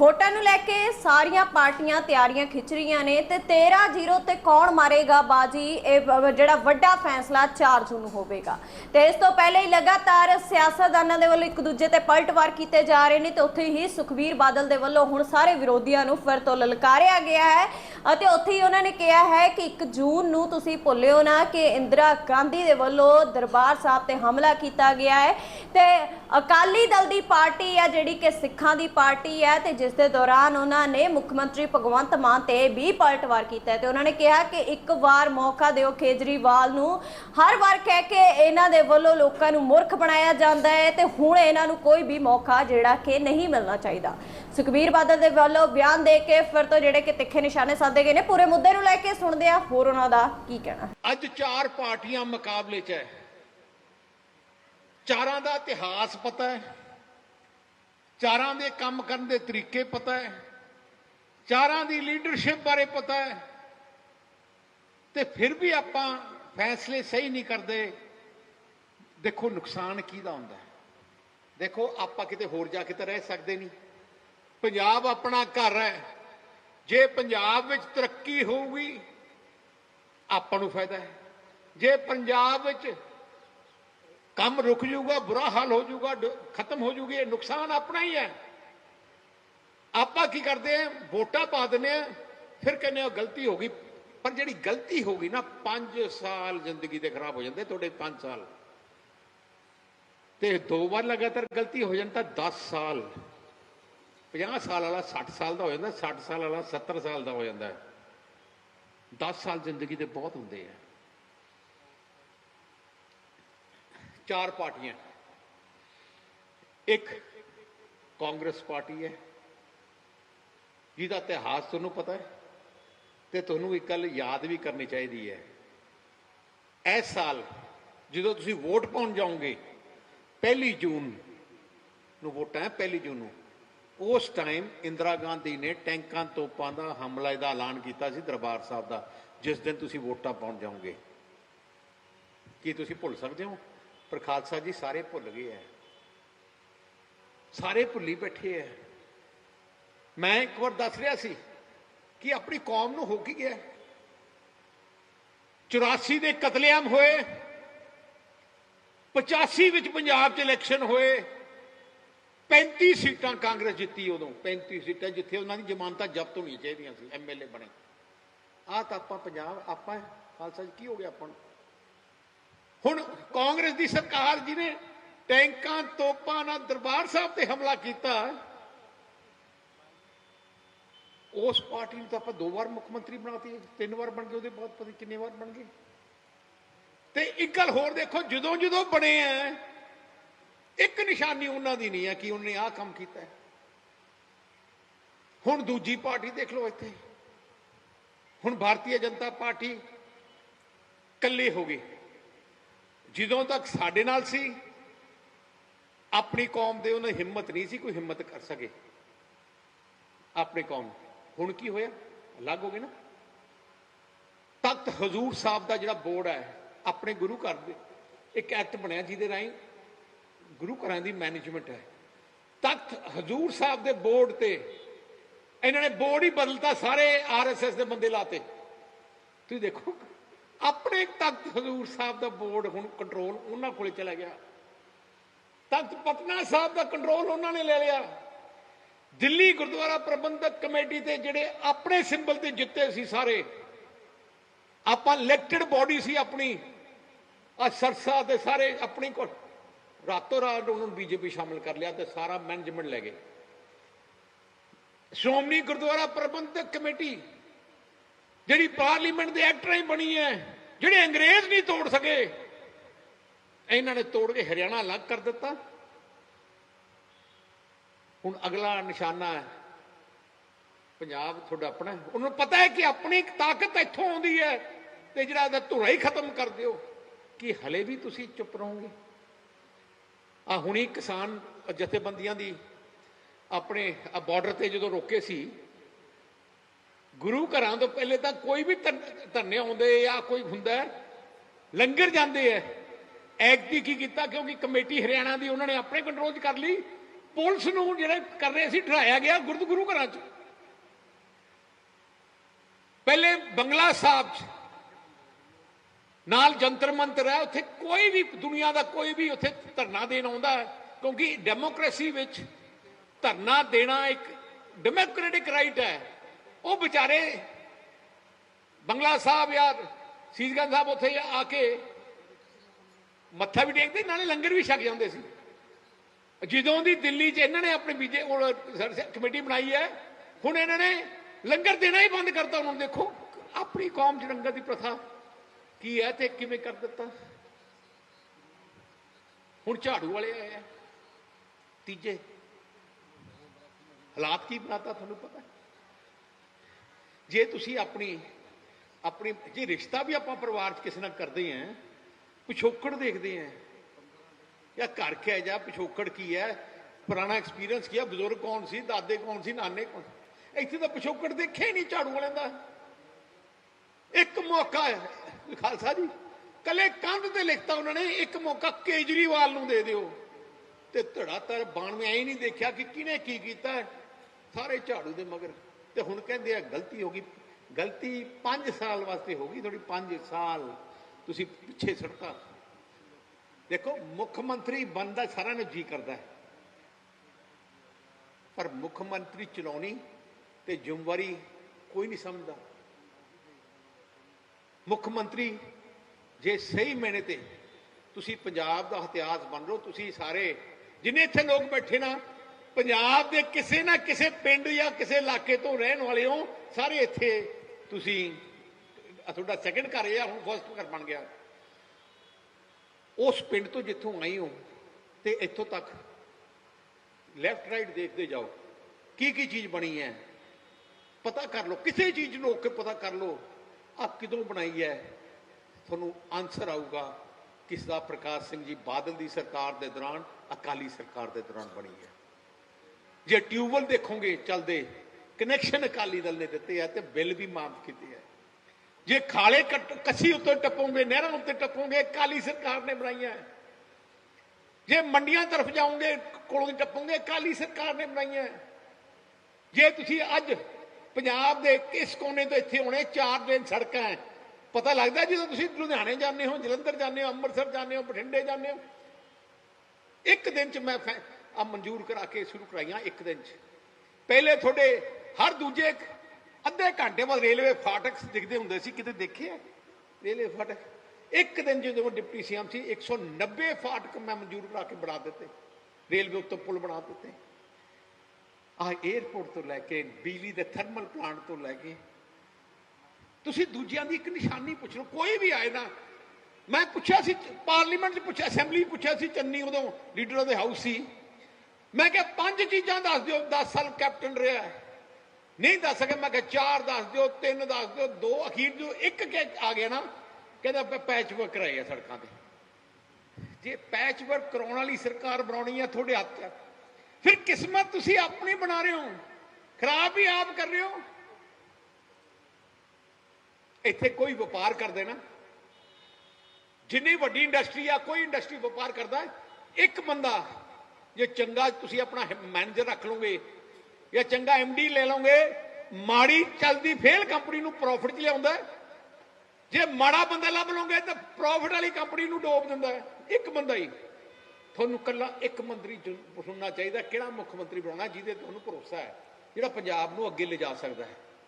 ਵੋਟਾਂ ਨੂੰ ਲੈ ਕੇ ਸਾਰੀਆਂ ਪਾਰਟੀਆਂ ਤਿਆਰੀਆਂ ਖਿੱਚ ਰਹੀਆਂ ਨੇ ਤੇ 13-0 ਤੇ ਕੌਣ ਮਾਰੇਗਾ ਬਾਜੀ? ਇਹ ਵ- ਜਿਹੜਾ ਵੱਡਾ ਫੈਸਲਾ 4 ਜੂਨ ਨੂੰ ਹੋਵੇਗਾ। ਤੇ ਇਸ ਤੋਂ ਪਹਿਲੇ ਹੀ ਲਗਾਤਾਰ ਸਿਆਸਤਦਾਨਾਂ ਦੇ ਵੱਲੋਂ ਇੱਕ ਦੂਜੇ ਤੇ ਪਲਟਵਾਰ ਕੀਤੇ ਜਾ ਰਹੇ ਨੇ ਤੇ ਉੱਥੇ ਹੀ ਸੁਖਬੀਰ ਬਾਦਲ ਦੇ ਵੱਲੋਂ ਹੁਣ ਸਾਰੇ ਵਿਰੋਧੀਆਂ ਨੂੰ ਫਿਰ ਤੋਂ ਲਲਕਾਰਿਆ ਗਿਆ ਹੈ। ਅਤੇ ਉੱਥੇ ਹੀ ਉਹਨਾਂ ਨੇ ਕਿਹਾ ਹੈ ਕਿ 1 ਜੂਨ ਨੂੰ ਤੁਸੀਂ ਭੁੱਲਿਓ ਨਾ ਕਿ ਇੰਦਰਾ ਗਾਂਧੀ ਦੇ ਵੱਲੋਂ ਦਰਬਾਰ ਸਾਹਿਬ ਤੇ ਹਮਲਾ ਕੀਤਾ ਗਿਆ ਹੈ ਤੇ ਅਕਾਲੀ ਦਲ ਦੀ ਪਾਰਟੀ ਆ, ਜਿਹੜੀ ਕਿ ਸਿੱਖਾਂ ਦੀ ਪਾਰਟੀ ਹੈ ਤੇ ਜਿਸ ਦੇ ਦੌਰਾਨ ਉਹਨਾਂ ਨੇ ਮੁੱਖ ਮੰਤਰੀ ਭਗਵੰਤ ਮਾਨ ਤੇ ਵੀ ਪਲਟਵਾਰ ਕੀਤਾ ਹੈ ਤੇ ਉਹਨਾਂ ਨੇ ਕਿਹਾ ਕਿ ਇੱਕ ਵਾਰ ਮੌਕਾ ਦਿਓ ਕੇਜਰੀਵਾਲ ਨੂੰ। ਹਰ ਵਾਰ ਕਹਿ ਕੇ ਇਹਨਾਂ ਦੇ ਵੱਲੋਂ ਲੋਕਾਂ ਨੂੰ ਮੂਰਖ ਬਣਾਇਆ ਜਾਂਦਾ ਹੈ ਤੇ ਹੁਣ ਇਹਨਾਂ ਨੂੰ ਕੋਈ ਵੀ ਮੌਕਾ ਜਿਹੜਾ ਕਿ ਨਹੀਂ ਮਿਲਣਾ ਚਾਹੀਦਾ। ਸੁਖਬੀਰ ਬਾਦਲ ਦੇ ਵੱਲੋਂ ਬਿਆਨ ਦੇ ਕੇ ਫਿਰ ਤੋਂ ਜਿਹੜੇ ਕਿ ਤਿੱਖੇ ਨਿਸ਼ਾਨੇ ਸਾਧ ਗਏ ਨੇ। ਪੂਰੇ ਮੁੱਦੇ ਨੂੰ ਲੈ ਕੇ ਸੁਣਦੇ ਆ ਹੋਰ ਉਹਨਾਂ ਦਾ ਕੀ ਕਹਿਣਾ ਅੱਜ ਚਾਰ ਪਾਰਟੀਆਂ ਮੁਕਾਬਲੇ 'ਚ ਹੈ। ਚਾਰਾਂ ਦਾ ਇਤਿਹਾਸ ਪਤਾ ਹੈ। ਚਾਰਾਂ ਦੇ ਕੰਮ ਕਰਨ ਦੇ ਤਰੀਕੇ ਪਤਾ ਹੈ। ਚਾਰਾਂ ਦੀ ਲੀਡਰਸ਼ਿਪ ਬਾਰੇ ਪਤਾ ਹੈ। ਤੇ ਫਿਰ ਵੀ ਆਪਾਂ ਫੈਸਲੇ ਸਹੀ ਨਹੀਂ ਕਰਦੇ। ਦੇਖੋ ਨੁਕਸਾਨ ਕਿਹਦਾ ਹੁੰਦਾ ਦੇਖੋ ਆਪਾਂ ਕਿਤੇ ਹੋਰ ਜਾ ਕੇ ਤਾਂ ਰਹਿ ਸਕਦੇ ਨਹੀਂ। ਪੰਜਾਬ ਆਪਣਾ ਘਰ ਹੈ। ਜੇ ਪੰਜਾਬ ਵਿੱਚ ਤਰੱਕੀ ਹੋਊਗੀ, ਆਪਾਂ ਨੂੰ ਫਾਇਦਾ ਹੈ। ਜੇ ਪੰਜਾਬ ਵਿੱਚ ਕੰਮ ਰੁਕ ਜਾਊਗਾ, ਬੁਰਾ ਹਾਲ ਹੋ ਜਾਊਗਾ ਖਤਮ ਹੋ ਜਾਊਗੀ, ਇਹ ਨੁਕਸਾਨ ਆਪਣਾ ਹੀ ਹੈ। ਆਪਾਂ ਕੀ ਕਰਦੇ ਆ ਵੋਟਾਂ ਪਾ ਦਿੰਦੇ ਆ ਫਿਰ ਕਹਿੰਦੇ ਆ ਗਲਤੀ ਹੋ ਗਈ। ਪਰ ਜਿਹੜੀ ਗਲਤੀ ਹੋ ਗਈ ਨਾ 5 ਸਾਲ ਜ਼ਿੰਦਗੀ ਦੇ ਖਰਾਬ ਹੋ ਜਾਂਦੇ ਤੁਹਾਡੇ 5 ਸਾਲ। ਤੇ ਦੋ ਵਾਰ ਲਗਾਤਾਰ ਗਲਤੀ ਹੋ ਜਾਂਦਾ ਤਾਂ 10 ਸਾਲ। 50 ਸਾਲ ਵਾਲਾ 60 ਸਾਲ ਦਾ ਹੋ ਜਾਂਦਾ 60 ਸਾਲ ਵਾਲਾ 70 ਸਾਲ ਦਾ ਹੋ ਜਾਂਦਾ ਹੈ। 10 ਸਾਲ ਜ਼ਿੰਦਗੀ ਦੇ ਬਹੁਤ ਹੁੰਦੇ ਆ। ਚਾਰ ਪਾਰਟੀਆਂ। ਇੱਕ ਕਾਂਗਰਸ ਪਾਰਟੀ ਹੈ। ਜਿਹਦਾ ਇਤਿਹਾਸ ਤੁਹਾਨੂੰ ਪਤਾ ਹੈ ਤੇ ਤੁਹਾਨੂੰ ਇੱਕ ਗੱਲ ਯਾਦ ਵੀ ਕਰਨੀ ਚਾਹੀਦੀ ਹੈ। ਇਸ ਸਾਲ ਜਦੋਂ ਤੁਸੀਂ ਵੋਟ ਪਾਉਣ ਜਾਓਗੇ, ਪਹਿਲੀ ਜੂਨ ਨੂੰ ਵੋਟਾਂ ਹੈ ਪਹਿਲੀ ਜੂਨ ਨੂੰ ਉਸ ਟਾਈਮ ਇੰਦਰਾ ਗਾਂਧੀ ਨੇ ਟੈਂਕਾਂ ਤੋਪਾਂ ਦਾ ਹਮਲਾ ਦਾ ਐਲਾਨ ਕੀਤਾ ਸੀ ਦਰਬਾਰ ਸਾਹਿਬ ਦਾ, ਜਿਸ ਦਿਨ ਤੁਸੀਂ ਵੋਟਾਂ ਪਾਉਣ ਜਾਓਗੇ। ਕੀ ਤੁਸੀਂ ਭੁੱਲ ਸਕਦੇ ਹੋ? ਪਰ ਖਾਲਸਾ ਜੀ, ਸਾਰੇ ਭੁੱਲ ਗਏ ਐ। ਸਾਰੇ ਭੁੱਲੀ ਬੈਠੇ ਐ। ਮੈਂ ਇੱਕ ਵਾਰ ਦੱਸ ਰਿਹਾ ਸੀ ਕਿ ਆਪਣੀ ਕੌਮ ਨੂੰ ਹੋ ਕੀ ਗਿਆ? 84 ਦੇ ਕਤਲੇਆਮ ਹੋਏ 85 ਵਿੱਚ ਪੰਜਾਬ 'ਚ ਇਲੈਕਸ਼ਨ ਹੋਏ 35 ਸੀਟਾਂ ਕਾਂਗਰਸ ਜਿੱਤੀ ਉਦੋਂ 35 ਸੀਟਾਂ ਜਿੱਥੇ ਉਹਨਾਂ ਦੀ ਜ਼ਮਾਨਤਾਂ ਜ਼ਬਤ ਹੋਣੀਆਂ ਚਾਹੀਦੀਆਂ ਸੀ ਐਮਐਲਏ ਬਣੇ। ਆਹ ਤਾਂ ਆਪਾਂ ਪੰਜਾਬ, ਆਪਾਂ ਖਾਲਸਾ ਜੀ, ਕੀ ਹੋ ਗਿਆ ਆਪਾਂ ਨੂੰ? ਹੁਣ ਕਾਂਗਰਸ ਦੀ ਸਰਕਾਰ ਜਿਹਨੇ ਟੈਂਕਾਂ, ਤੋਪਾਂ ਨਾਲ ਦਰਬਾਰ ਸਾਹਿਬ ਤੇ ਹਮਲਾ ਕੀਤਾ, ਉਸ ਪਾਰਟੀ ਨੂੰ ਤਾਂ ਆਪਾਂ ਦੋ ਵਾਰ ਮੁੱਖ ਮੰਤਰੀ ਬਣਾਤੀ, ਤਿੰਨ ਵਾਰ ਬਣ ਗਏ, ਉਹਦੇ ਬਾਅਦ ਪਤਾ ਕਿੰਨੇ ਵਾਰ ਬਣ ਗਏ। ਤੇ ਇੱਕ ਗੱਲ ਹੋਰ ਦੇਖੋ ਜਦੋਂ ਜਦੋਂ ਬਣੇ ਆ ਇੱਕ ਨਿਸ਼ਾਨੀ ਉਹਨਾਂ ਦੀ ਨਹੀਂ ਹੈ ਕਿ ਉਹਨੇ ਆਹ ਕੰਮ ਕੀਤਾ ਹੈ। ਹੁਣ ਦੂਜੀ ਪਾਰਟੀ ਦੇਖ ਲਓ ਇੱਥੇ। ਹੁਣ ਭਾਰਤੀ ਜਨਤਾ ਪਾਰਟੀ ਇਕੱਲੀ ਹੋ ਗਈ। ਜਦੋਂ ਤੱਕ ਸਾਡੇ ਨਾਲ ਸੀ, ਆਪਣੀ ਕੌਮ ਦੇ ਉਹਨੇ ਹਿੰਮਤ ਨਹੀਂ ਸੀ ਕੋਈ ਹਿੰਮਤ ਕਰ ਸਕੇ। ਆਪਣੀ ਕੌਮ ਹੁਣ ਕੀ ਹੋਇਆ? ਅਲੱਗ ਹੋ ਗਏ ਨਾ। ਤਖਤ ਹਜ਼ੂਰ ਸਾਹਿਬ ਦਾ ਜਿਹੜਾ ਬੋਰਡ ਹੈ, ਆਪਣੇ ਗੁਰੂ ਘਰ ਦੇ, ਇੱਕ ਐਕਟ ਬਣਿਆ ਜਿਹਦੇ ਰਾਹੀਂ ਗੁਰੂ ਘਰਾਂ ਦੀ ਮੈਨੇਜਮੈਂਟ ਹੈ। ਤਖਤ ਹਜ਼ੂਰ ਸਾਹਿਬ ਦੇ ਬੋਰਡ ਤੇ ਇਹਨਾਂ ਨੇ ਬੋਰਡ ਹੀ ਬਦਲਤਾ, ਸਾਰੇ ਆਰਐਸਐਸ ਦੇ ਬੰਦੇ ਲਾਤੇ। ਤੁਸੀਂ ਦੇਖੋ, ਆਪਣੇ ਤਖਤ ਹਜ਼ੂਰ ਸਾਹਿਬ ਦਾ ਬੋਰਡ ਹੁਣ ਕੰਟਰੋਲ ਉਹਨਾਂ ਕੋਲੇ ਚਲਾ ਗਿਆ। ਤਖਤ ਪਟਨਾ ਸਾਹਿਬ ਦਾ ਕੰਟਰੋਲ ਉਹਨਾਂ ਨੇ ਲੈ ਲਿਆ। ਦਿੱਲੀ ਗੁਰਦੁਆਰਾ ਪ੍ਰਬੰਧਕ ਕਮੇਟੀ ਤੇ ਜਿਹੜੇ ਆਪਣੇ ਸਿੰਬਲ ਤੇ ਜਿੱਤੇ ਸੀ ਸਾਰੇ, ਆਪਾਂ ਇਲੈਕਟਿਡ ਬਾਡੀ ਸੀ ਆਪਣੀ। ਆ ਸਰਸਾ ਤੇ ਸਾਰੇ ਆਪਣੀ ਕੋਲ। ਰਾਤੋਂ ਰਾਤ ਉਹਨਾਂ ਨੂੰ ਬੀਜੇਪੀ ਸ਼ਾਮਿਲ ਕਰ ਲਿਆ ਤੇ ਸਾਰਾ ਮੈਨੇਜਮੈਂਟ ਲੈ ਗਏ। ਸ਼੍ਰੋਮਣੀ ਗੁਰਦੁਆਰਾ ਪ੍ਰਬੰਧਕ ਕਮੇਟੀ, ਜਿਹੜੀ ਪਾਰਲੀਮੈਂਟ ਦੇ ਐਕਟ ਰਾਹੀਂ ਬਣੀ ਹੈ, ਜਿਹੜੇ ਅੰਗਰੇਜ਼ ਨਹੀਂ ਤੋੜ ਸਕੇ, ਇਹਨਾਂ ਨੇ ਤੋੜ ਕੇ ਹਰਿਆਣਾ ਅਲੱਗ ਕਰ ਦਿੱਤਾ। ਹੁਣ ਅਗਲਾ ਨਿਸ਼ਾਨਾ ਹੈ, ਪੰਜਾਬ ਤੁਹਾਡਾ ਆਪਣਾ ਉਹਨਾਂ ਨੂੰ ਪਤਾ ਹੈ ਕਿ ਆਪਣੀ ਤਾਕਤ ਇੱਥੋਂ ਆਉਂਦੀ ਹੈ ਤੇ ਜਿਹੜਾ ਇਹਦਾ ਧੁਰਾ ਹੀ ਖਤਮ ਕਰ ਦਿਓ, ਕਿ ਹਲੇ ਵੀ ਤੁਸੀਂ ਚੁੱਪ ਰਹੋਗੇ। ਆ ਹੁਣੀ ਕਿਸਾਨ ਜਥੇਬੰਦੀਆਂ ਦੀ ਆਪਣੇ ਬਾਰਡਰ ਤੇ ਜਦੋਂ ਰੋਕੇ ਸੀ, ਗੁਰੂ ਘਰਾਂ ਤੋਂ ਪਹਿਲੇ ਤਾਂ ਕੋਈ ਵੀ ਧਰਨੇ ਆਉਂਦੇ ਜਾਂ ਕੋਈ ਹੁੰਦਾ ਲੰਗਰ ਜਾਂਦੇ ਐ ਐਕਟੀ ਕੀ ਕੀਤਾ? ਕਿਉਂਕਿ ਕਮੇਟੀ ਹਰਿਆਣਾ ਦੀ ਉਹਨਾਂ ਨੇ ਆਪਣੇ ਕੰਟਰੋਲ 'ਚ ਕਰ ਲਈ। ਪੁਲਿਸ ਨੂੰ ਜਿਹੜੇ ਕਰ ਰਹੇ ਸੀ, ਡਰਾਇਆ ਗਿਆ ਗੁਰਦ ਗੁਰੂ ਘਰਾਂ 'ਚ। ਪਹਿਲੇ ਬੰਗਲਾ ਸਾਹਿਬ 'ਚ ਨਾਲ ਜੰਤਰ ਮੰਤਰ ਹੈ, ਉੱਥੇ ਕੋਈ ਵੀ ਦੁਨੀਆ ਦਾ ਕੋਈ ਵੀ ਉੱਥੇ ਧਰਨਾ ਦੇਣ ਆਉਂਦਾ ਹੈ, ਕਿਉਂਕਿ ਡੈਮੋਕ੍ਰੇਸੀ ਵਿੱਚ ਧਰਨਾ ਦੇਣਾ ਇੱਕ ਡੈਮੋਕ੍ਰੈਟਿਕ ਰਾਈਟ ਹੈ। ਉਹ ਵਿਚਾਰੇ ਬੰਗਲਾ ਸਾਹਿਬ ਜਾਂ ਸੀਸਗੰਜ ਸਾਹਿਬ ਉੱਥੇ ਆ ਕੇ ਮੱਥਾ ਵੀ ਟੇਕਦੇ, ਨਾਲੇ ਲੰਗਰ ਵੀ ਛਕ ਜਾਂਦੇ ਸੀ। ਜਦੋਂ ਦੀ ਦਿੱਲੀ 'ਚ ਇਹਨਾਂ ਨੇ ਆਪਣੇ ਬੀਜੇ ਕਮੇਟੀ ਬਣਾਈ ਹੈ, ਹੁਣ ਇਹਨਾਂ ਨੇ ਲੰਗਰ ਦੇਣਾ ਹੀ ਬੰਦ ਕਰਤਾ ਉਹਨਾਂ ਨੂੰ। ਦੇਖੋ, ਆਪਣੀ ਕੌਮ 'ਚ ਲੰਗਰ ਦੀ ਪ੍ਰਥਾ ਕੀ ਹੈ ਤੇ ਕਿਵੇਂ ਕਰ ਦਿੱਤਾ? ਹੁਣ ਝਾੜੂ ਵਾਲੇ ਆਏ ਆ। ਤੀਜੇ। ਹਾਲਾਤ ਕੀ ਬਣਾਤਾ ਤੁਹਾਨੂੰ ਪਤਾ? ਜੇ ਤੁਸੀਂ ਆਪਣੀ ਆਪਣੀ, ਜੇ ਰਿਸ਼ਤਾ ਵੀ ਆਪਾਂ ਪਰਿਵਾਰ 'ਚ ਕਿਸੇ ਨਾਲ ਕਰਦੇ ਆਂ, ਪਿਛੋਕੜ ਦੇਖਦੇ ਆਂ, ਜਾਂ ਘਰ ਕਿਹਾ ਜਾ ਪਿਛੋਕੜ ਕੀ ਹੈ, ਪੁਰਾਣਾ ਐਕਸਪੀਰੀਅੰਸ ਕੀ ਹੈ, ਬਜ਼ੁਰਗ ਕੌਣ ਸੀ, ਦਾਦੇ ਕੌਣ ਸੀ, ਨਾਨੇ ਕੌਣ ਇੱਥੇ ਤਾਂ ਪਿਛੋਕੜ ਦੇਖਿਆ ਹੀ ਨਹੀਂ ਝਾੜੂ ਵਾਲਿਆਂ ਦਾ। ਇੱਕ ਮੌਕਾ ਹੈ। ਖਾਲਸਾ ਜੀ। ਕੱਲੇ ਕੰਧ ਤੇ ਲਿਖਤਾ ਉਹਨਾਂ ਨੇ, ਇੱਕ ਮੌਕਾ ਕੇਜਰੀਵਾਲ ਨੂੰ ਦੇ ਦਿਓ। ਤੇ ਧੜਾ ਧੜ ਬਾਣਵੇਂ ਐ ਨਹੀਂ ਦੇਖਿਆ ਕਿ ਕਿਹਨੇ ਕੀ ਕੀਤਾ। ਸਾਰੇ ਝਾੜੂ ਦੇ ਮਗਰ। ਤੇ ਹੁਣ ਕਹਿੰਦੇ ਆ, ਗਲਤੀ ਹੋ ਗਈ। ਗਲਤੀ 5 ਸਾਲ ਵਾਸਤੇ ਹੋ ਗਈ ਥੋੜੀ 5 ਸਾਲ। ਤੁਸੀਂ ਪਿੱਛੇ ਸੜਕਾਂ ਦੇਖੋ, ਮੁੱਖ ਮੰਤਰੀ ਬਣਦਾ ਸਾਰਿਆਂ ਨੂੰ ਜੀ ਕਰਦਾ ਹੈ। ਪਰ ਮੁੱਖ ਮੰਤਰੀ ਚਲਾਉਣੀ ਤੇ ਜ਼ਿੰਮੇਵਾਰੀ ਕੋਈ ਨਹੀਂ ਸਮਝਦਾ। ਮੁੱਖ ਮੰਤਰੀ, ਜੇ ਸਹੀ ਮੈਨੇ ਤੇ ਤੁਸੀਂ ਪੰਜਾਬ ਦਾ ਇਤਿਹਾਸ ਬਣ ਲਓ ਤੁਸੀਂ ਸਾਰੇ ਜਿੰਨੇ ਇੱਥੇ ਲੋਕ ਬੈਠੇ ਨਾ, ਪੰਜਾਬ ਦੇ ਕਿਸੇ ਨਾ ਕਿਸੇ ਪਿੰਡ ਜਾਂ ਕਿਸੇ ਇਲਾਕੇ ਤੋਂ ਰਹਿਣ ਵਾਲੇ ਹੋ ਸਾਰੇ ਇੱਥੇ ਤੁਸੀਂ ਤੁਹਾਡਾ ਸੈਕੰਡ ਘਰ ਹੈ ਹੁਣ ਫਸਟ ਘਰ ਬਣ ਗਿਆ। ਉਸ ਪਿੰਡ ਤੋਂ ਜਿੱਥੋਂ ਆਈ ਹੋ ਤੇ ਇੱਥੋਂ ਤੱਕ ਲੈਫਟ ਰਾਈਟ ਦੇਖਦੇ ਜਾਓ। ਕੀ ਕੀ ਚੀਜ਼ ਬਣੀ ਹੈ? ਪਤਾ ਕਰ ਲਓ, ਕਿਸੇ ਚੀਜ਼ ਨੂੰ ਰੋਕ ਕੇ ਪਤਾ ਕਰ ਲਓ। ਆ ਕਿਦੋਂ ਬਣਾਈ ਹੈ? ਤੁਹਾਨੂੰ ਆਨਸਰ ਆਊਗਾ ਕਿਸ ਦਾ ਪ੍ਰਕਾਸ਼ ਸਿੰਘ ਜੀ ਬਾਦਲ ਦੀ ਸਰਕਾਰ ਦੇ ਦੌਰਾਨ, ਅਕਾਲੀ ਸਰਕਾਰ ਦੇ ਦੌਰਾਨ ਬਣੀ ਹੈ। ਜੇ ਟਿਊਬਲ ਦੇਖੋਗੇ ਚੱਲਦੇ ਕਨੈਕਸ਼ਨ ਅਕਾਲੀ ਦਲ ਨੇ ਦਿੱਤੇ ਆ ਤੇ ਬਿੱਲ ਵੀ ਮਾਫ ਕੀਤੇ ਆ। ਜੇ ਖਾਲੇ ਕੱਟ- ਕੱਸੀ ਉੱਤੇ ਟੱਪੋਗੇ, ਨਹਿਰਾਂ ਉੱਤੇ ਟੱਪੋਗੇ, ਅਕਾਲੀ ਸਰਕਾਰ ਨੇ ਬਣਾਈਆਂ। ਜੇ ਮੰਡੀਆਂ ਤਰਫ ਜਾਓਗੇ, ਕੋਲੋਂ ਟੱਪੋਗੇ, ਅਕਾਲੀ ਸਰਕਾਰ ਨੇ ਬਣਾਈਆਂ। ਜੇ ਤੁਸੀਂ ਅੱਜ ਪੰਜਾਬ ਦੇ ਕਿਸ ਕੋਨੇ ਤੋਂ ਇੱਥੇ ਆਉਣੇ? ਚਾਰ ਦਿਨ ਸੜਕਾਂ ਹੈ ਪਤਾ ਲੱਗਦਾ ਜਦੋਂ ਤੁਸੀਂ ਲੁਧਿਆਣੇ ਜਾਂਦੇ ਹੋ, ਜਲੰਧਰ ਜਾਂਦੇ ਹੋ, ਅੰਮ੍ਰਿਤਸਰ ਜਾਂਦੇ ਹੋ, ਬਠਿੰਡੇ ਜਾਂਦੇ ਹੋ? ਇੱਕ ਦਿਨ ਚ ਮੈਂ ਆ ਮਨਜ਼ੂਰ ਕਰਾ ਕੇ ਸ਼ੁਰੂ ਕਰਾਈਆਂ ਇੱਕ ਦਿਨ ਚ। ਪਹਿਲੇ ਤੁਹਾਡੇ ਹਰ ਦੂਜੇ ਅੱਧੇ ਘੰਟੇ ਬਾਅਦ ਰੇਲਵੇ ਫਾਟਕ ਦਿਖਦੇ ਹੁੰਦੇ ਸੀ, ਕਿਤੇ ਦੇਖੇ ਰੇਲਵੇ ਫਾਟਕ? ਇੱਕ ਦਿਨ ਜਦੋਂ ਡਿਪਟੀ ਸੀਐਮ ਸੀ 190 ਫਾਟਕ ਮੈਂ ਮਨਜ਼ੂਰ ਕਰਾ ਕੇ ਬਣਾ ਦਿੱਤੇ। ਰੇਲਵੇ ਉੱਤੇ ਪੁਲ ਬਣਾ ਦਿੱਤੇ। ਆ 에어ਪੋਰਟ ਤੋਂ ਲੈ ਕੇ, ਬਿਜਲੀ ਦੇ ਥਰਮਲ ਪਲਾਂਟ ਤੋਂ ਲੈ ਕੇ। ਤੁਸੀਂ ਦੂਜਿਆਂ ਦੀ ਇੱਕ ਨਿਸ਼ਾਨੀ ਪੁੱਛ ਲਓ, ਕੋਈ ਵੀ ਆਏ ਨਾ। ਮੈਂ ਪੁੱਛਿਆ ਸੀ, ਪਾਰਲੀਮੈਂਟ 'ਚ ਪੁੱਛਿਆ, ਅਸੈਂਬਲੀ ਪੁੱਛਿਆ ਸੀ, ਚੰਨੀ ਉਦੋਂ ਲੀਡਰ ਆਫ ਦੇ ਹਾਊਸ ਸੀ। ਮੈਂ ਕਿਹਾ, ਪੰਜ ਚੀਜ਼ਾਂ ਦੱਸ ਦਿਓ 10 ਸਾਲ ਕੈਪਟਨ ਰਿਹਾ ਨਹੀਂ ਦੱਸ ਸਕਿਆ, ਮੈਂ ਕਿਹਾ, ਚਾਰ ਦੱਸ ਦਿਓ, ਤਿੰਨ ਦੱਸ ਦਿਓ, ਦੋ ਅਖੀਰ ਜੋ ਇੱਕ ਆ ਗਿਆ ਨਾ, ਕਹਿੰਦਾ, ਆਪਾਂ ਪੈਚ ਵਰਕ ਕਰਾਏ ਸੜਕਾਂ ਤੇ। ਜੇ ਪੈਚ ਵਰਕ ਕਰਾਉਣ ਵਾਲੀ ਸਰਕਾਰ ਬਣਾਉਣੀ ਆ ਤੁਹਾਡੇ ਹੱਥ 'ਚ ਫਿਰ ਕਿਸਮਤ ਤੁਸੀਂ ਆਪਣੀ ਬਣਾ ਰਹੇ ਹੋ? ਖਰਾਬ ਵੀ ਆਪ ਕਰ ਰਹੇ ਹੋ? ਇੱਥੇ ਕੋਈ ਵਪਾਰ ਕਰਦੇ ਨਾ। ਜਿੰਨੀ ਵੱਡੀ ਇੰਡਸਟਰੀ ਆ, ਕੋਈ ਇੰਡਸਟਰੀ ਵਪਾਰ ਕਰਦਾ ਇੱਕ ਬੰਦਾ, ਜੇ ਚੰਗਾ ਤੁਸੀਂ ਆਪਣਾ ਮੈਨੇਜਰ ਰੱਖ ਲਓਗੇ, ਜਾਂ ਚੰਗਾ ਐਮਡੀ ਲੈ ਲਓਗੇ, ਮਾੜੀ ਚੱਲਦੀ ਫੇਲ ਕੰਪਨੀ ਨੂੰ ਪ੍ਰੋਫਿਟ 'ਚ ਲਿਆਉਂਦਾ ਜੇ ਮਾੜਾ ਬੰਦਾ ਲੱਭ ਲਓਗੇ ਤਾਂ ਪ੍ਰੋਫਿਟ ਵਾਲੀ ਕੰਪਨੀ ਨੂੰ ਡੋਬ ਦਿੰਦਾ ਇੱਕ ਬੰਦਾ ਹੀ। ਤੁਹਾਨੂੰ ਕੱਲਾ ਇੱਕ ਮੰਤਰੀ ਚੁਣ- ਚੁਣਨਾ ਚਾਹੀਦਾ, ਕਿਹੜਾ ਮੁੱਖ ਮੰਤਰੀ ਬਣਾਉਣਾ, ਜਿਹਦੇ ਤੁਹਾਨੂੰ ਭਰੋਸਾ ਹੈ, ਜਿਹੜਾ ਪੰਜਾਬ ਨੂੰ ਅੱਗੇ ਲਿਜਾ ਸਕਦਾ ਹੈ।